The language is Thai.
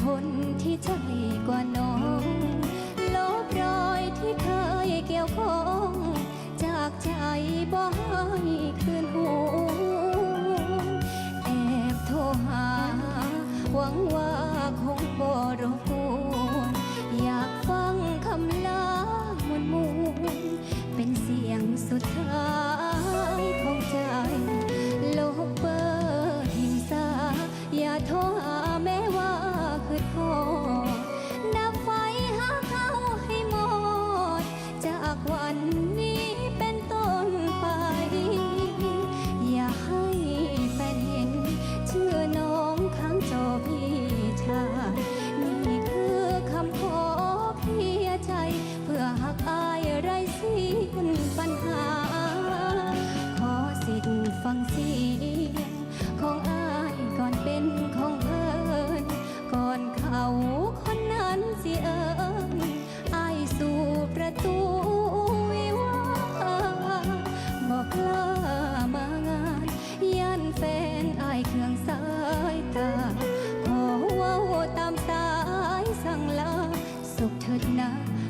คนที่ใช่กว่าน้องลบรอยที่เคยเกี่ยวข้อง จากใจบ่ให้คืนหัว could not